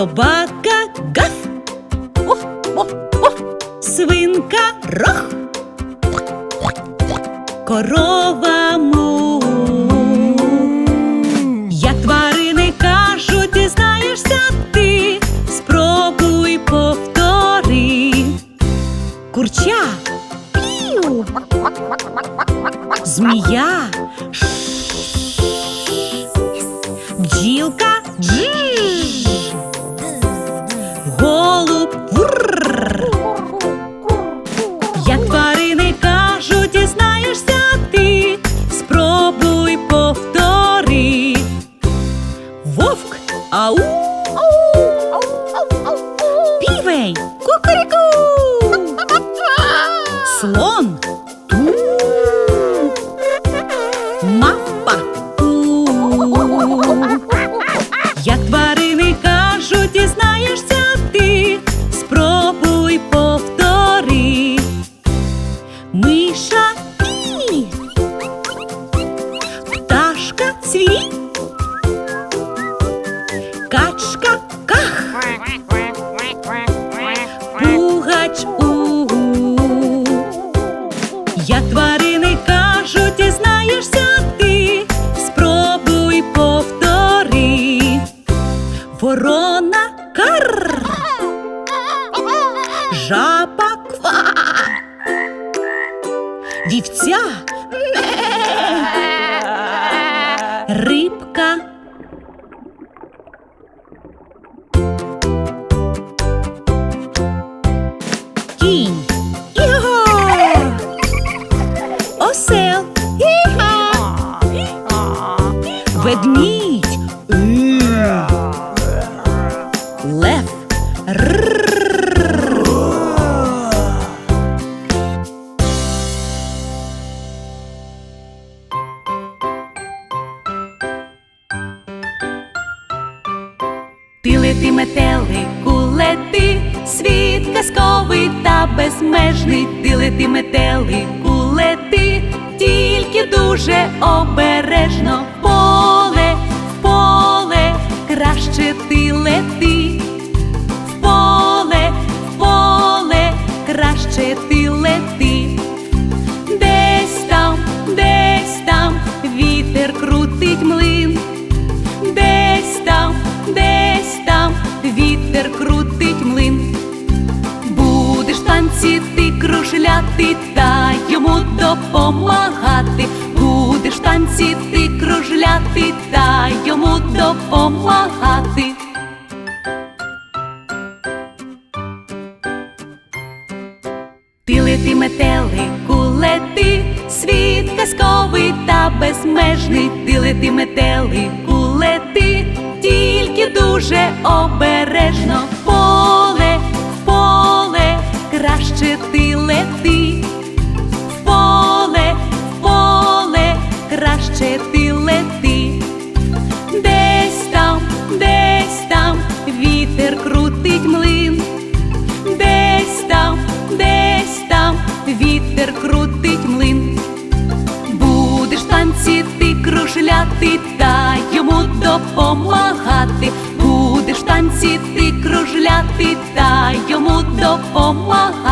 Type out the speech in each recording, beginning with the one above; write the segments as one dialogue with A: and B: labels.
A: собака гав, Уф, уф, уф. свинка рох, корова Ворона кар, жаба ква, вівця Ти лети метелику, лети, світ казковий та безмежний. Ти лети метелику, лети, тільки дуже обережно поле, поле, краще ти лети, кружляти та йому допомагати. Будеш танці ти кружляти та йому допомагати. Ти лети метелику, лети, світ казковий та безмежний. Ти лети метелику, лети, тільки дуже обережно поле, поле, краще лети, в поле, в поле, краще ти лети. Десь там, десь там вітер крутить млин. Десь там, десь там вітер крутить млин. Будеш в танці ти кружляти та йому допомагати. Будеш в танці ти кружляти та йому допомагати.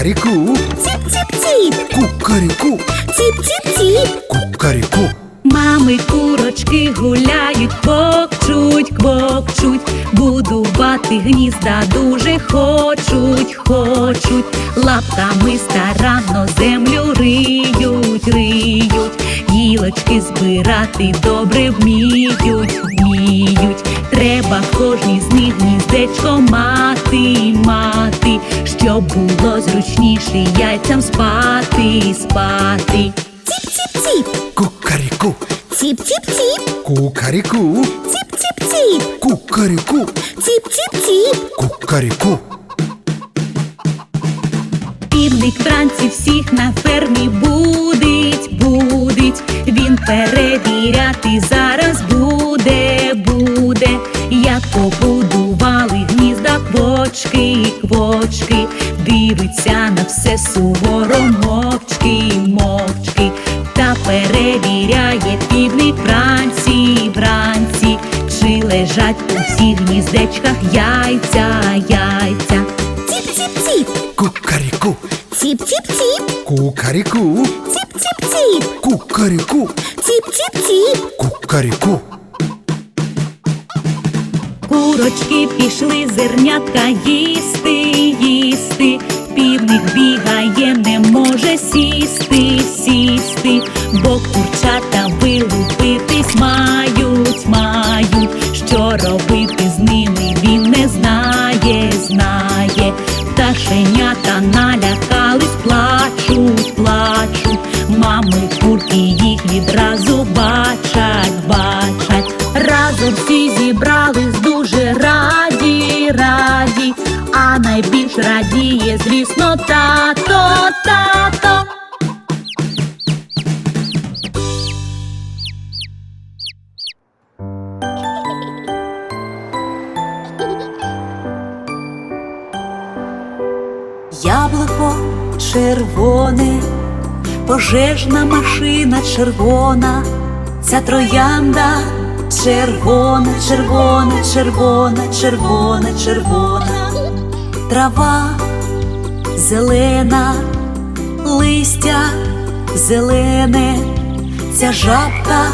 B: Кукаріку,
C: ціп-ціп-ціп,
B: кукаріку,
C: ціп-ціп-ціп.
B: кукаріку.
A: Мами курочки гуляють, квокчуть, квокчуть, будувати гнізда дуже хочуть, хочуть, лапками старанно землю риють, риють, гілочки збирати добре вміють, вміють. Треба в кожній з них гніздечко мати, мати, щоб було зручніше яйцям спати, спати.
C: Ціп-ціп-ціп,
B: Кукаріку,
C: ціп-ціп-ціп,
B: кукаріку,
C: ціп-ціп-ціп,
B: кукаріку,
C: ціп-ціп-ціп.
B: кукаріку.
A: Півник вранці всіх на фермі будить, будить. Він перевіряти зараз буде, буде. Як побудували гнізда квочки, квочки, дивиться на все суворо мовчки, мовчки, та перевіряє півник вранці, вранці, чи лежать у всіх гніздечках яйця, яйця.
C: Ціп-ціп-ціп.
B: Кукаріку.
C: Ціп-ціп-ціп.
B: Кукаріку.
C: Ціп-ціп-ціп.
B: Кукаріку.
C: Ціп-ціп-ціп.
B: Кукаріку.
A: Курочки пішли зернятка їсти, їсти. Півник бігає, не може сісти, сісти, бо курчата вилупитись мають, мають. Що робити з ними він не знає, знає. Пташенята налякались, плачуть, плачуть. Мами курки їх радіє, звісно, тато, тато. Яблуко червоне, пожежна машина червона, ця троянда червона, червона, червона, червона, червона, трава зелена, листя зелене, ця жабка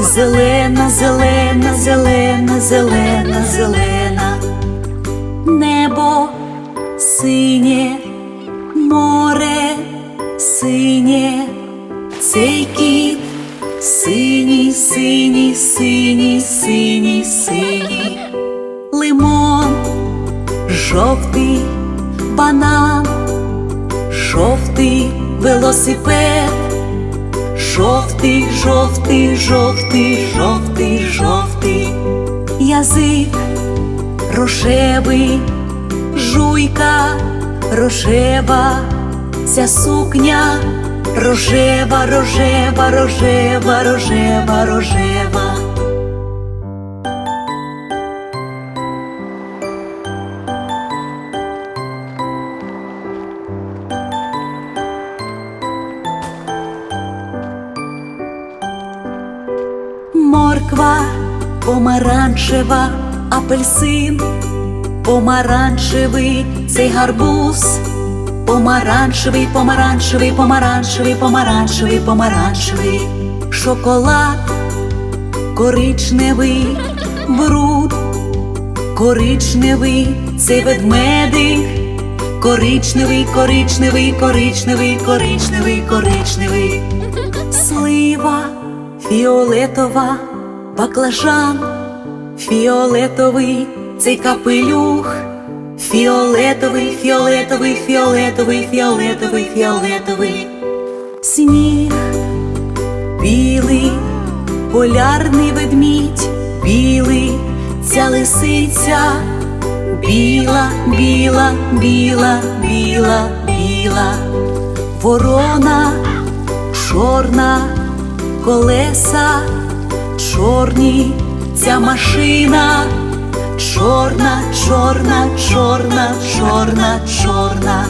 A: зелена, зелена, зелена, зелена, зелена, небо синє, море синє, цей кіт синій, синій, синій, синій, синій, лимон, жовтий банан, жовтий велосипед, жовтий, жовтий, жовтий, жовтий, жовтий, язик рожевий жуйка рожева, ця сукня рожева, рожева, рожева, рожева, рожева. Помаранчева, апельсин помаранчевий цей гарбуз, помаранчевий, помаранчевий, помаранчевий, помаранчевий, помаранчевий, шоколад, коричневий, бруд, коричневий, цей ведмедик, коричневий, коричневий, коричневий, коричневий, коричневий, слива, фіолетова, баклажан, фіолетовий цей капелюх, фіолетовий, фіолетовий, фіолетовий, фіолетовий, фіолетовий, сніг, білий, полярний ведмідь, білий, ця лисиця, біла, біла, біла, біла, біла, ворона, чорна, колеса, чорні, ця машина. Чорна, чорна, чорна, чорна, чорна.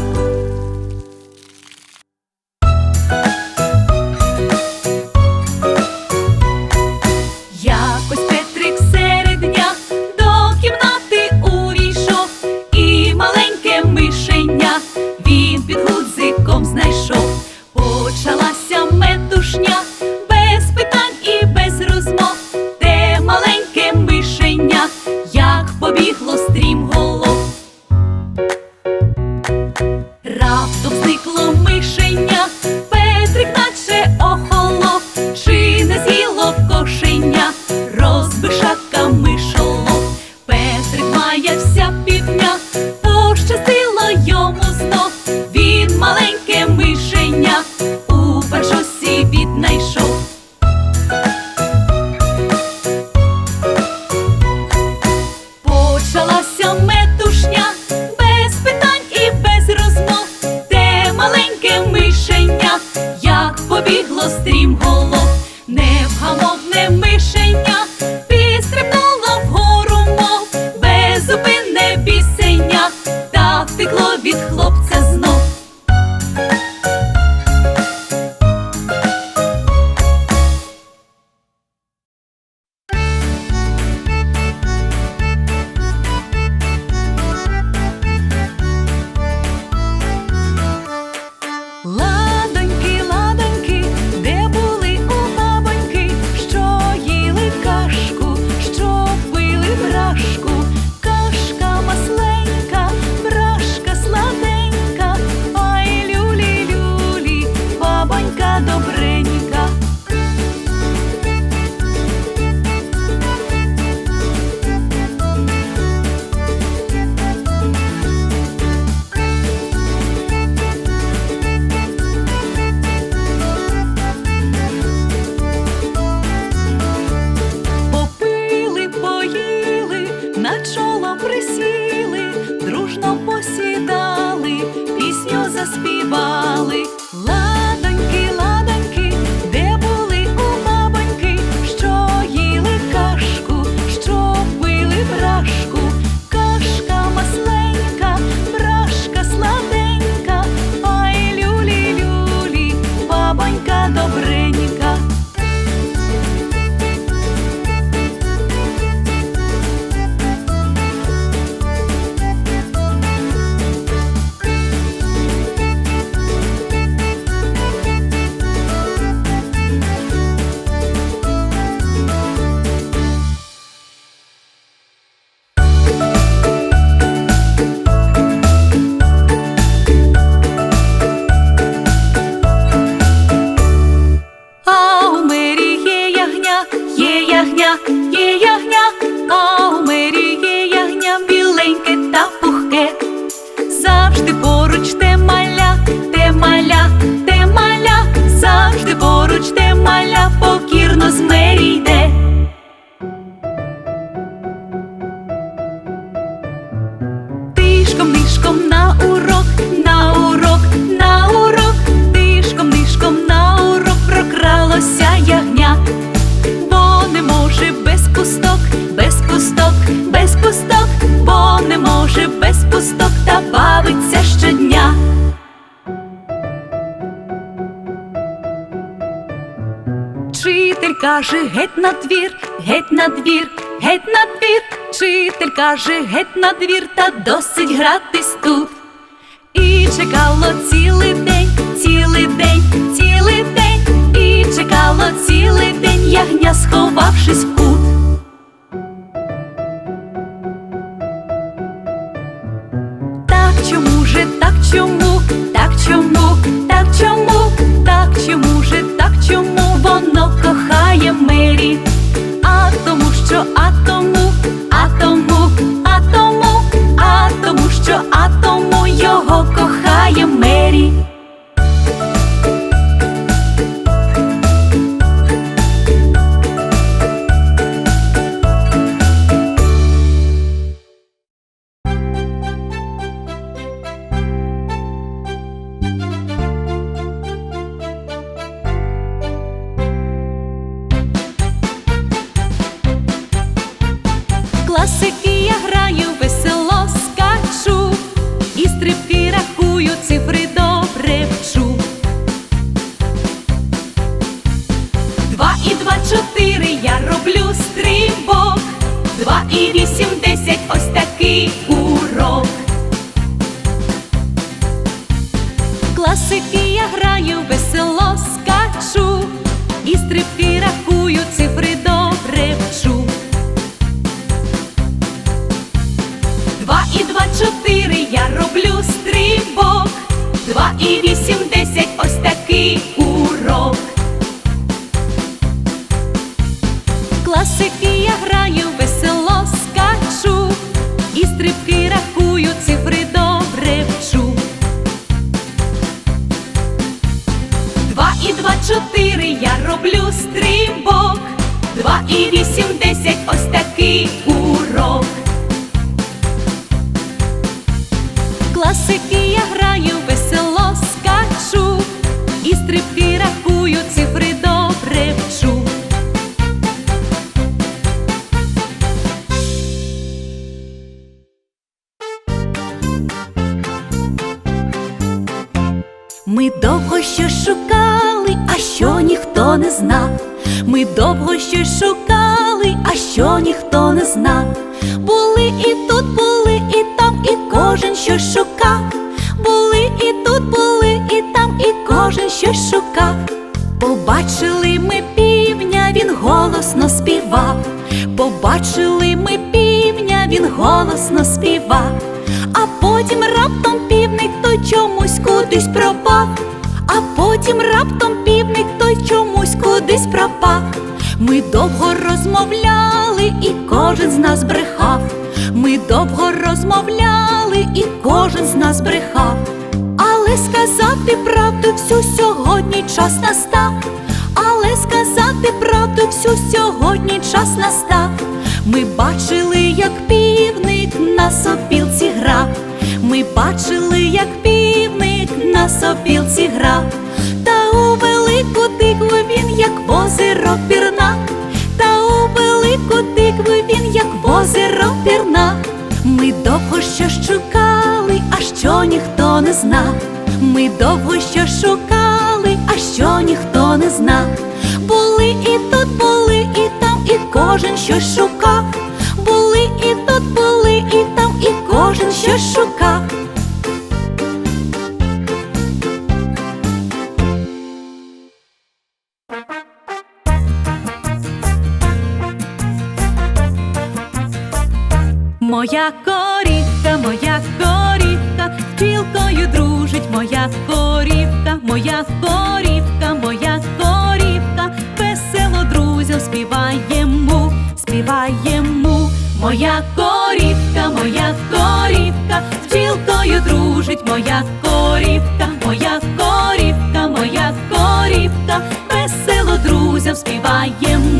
A: Каже геть на двір, геть на двір, геть на двір. Вчитель каже геть на двір, та досить гратись тут. І чекало цілий день, цілий день, цілий день, і чекало цілий день, ягня, сховавшись в кут. Так чому же, так чому, так чому, так чому, Мері? А тому, що а тому, а тому, а тому, а тому, що а тому його кохає Мері. Щось шукали, а що ніхто не знав. Були і тут, були, і там, і кожен щось шукав. Були і тут, були, і там, і кожен щось шукав. Побачили ми півня, він голосно співав. Побачили ми півня, він голосно співа, а потім раптом півник той чомусь кудись пропав, а потім раптом півник той чомусь кудись пропав. Ми довго розмовляли, і кожен з нас брехав. Ми довго розмовляли, і кожен з нас брехав. Але сказати правду всю сьогодні час настав. Але сказати правду всю сьогодні час настав. Ми бачили, як півник на сопілці грав. Ми бачили, як півник на сопілці грав. Та у велику тикву він, як озеро пірнав. Озеро пірна, Ми довго що шукали, а що ніхто не знав. Ми довго що шукали, а що ніхто не знав. Були і тут, були, і там, і кожен щось шукав. Були і тут, були, і там, і кожен щось шукав. Моя корівка, моя корівка, з дружить моя корівка, моя корівка, моя корівка, весело друзям співаємо, співаємо. Моя корівка, моя корівка, з дружить моя корівка, моя корівка, моя корівка, весело друзям співаємо.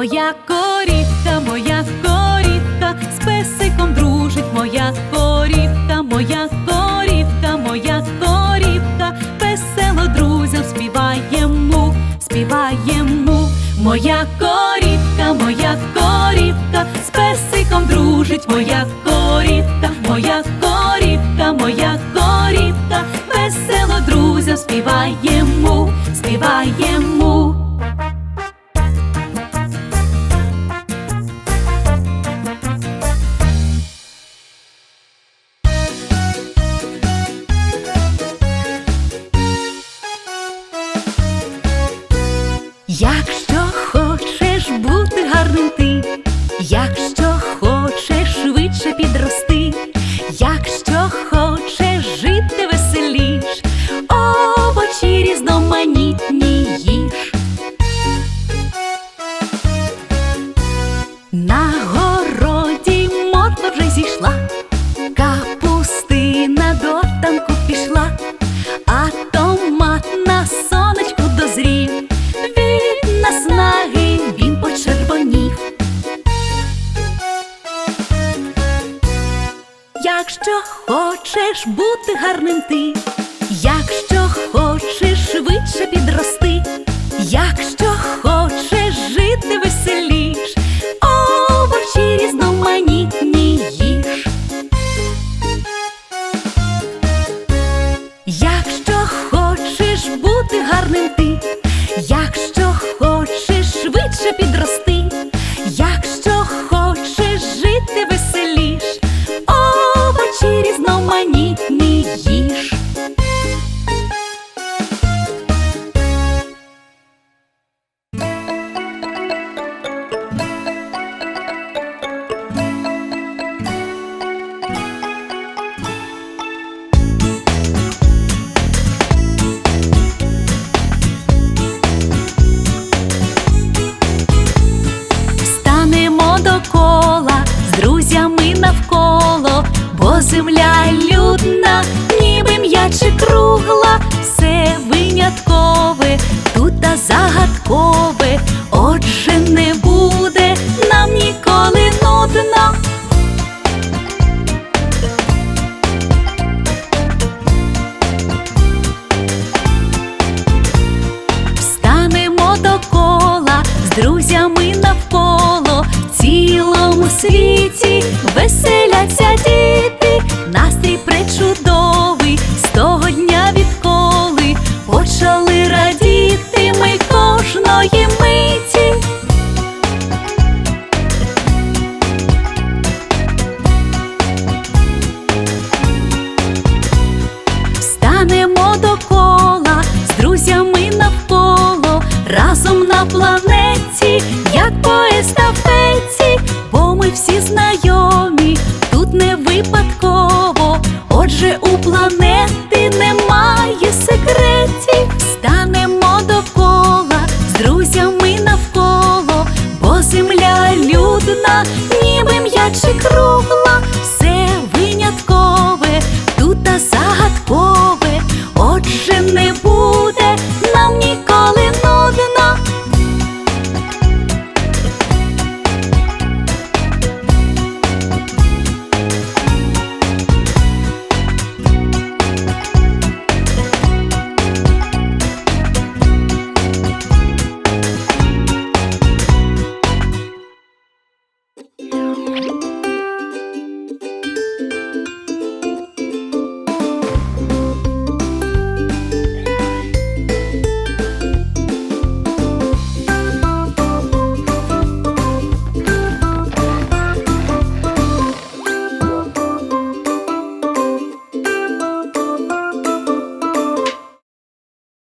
A: Моя корівка, моя корівка, з песиком дружить моя корівка, моя корівка, моя корівка, весело друзям співаємо, співаємо. Моя корівка, моя корівка, з песиком дружить моя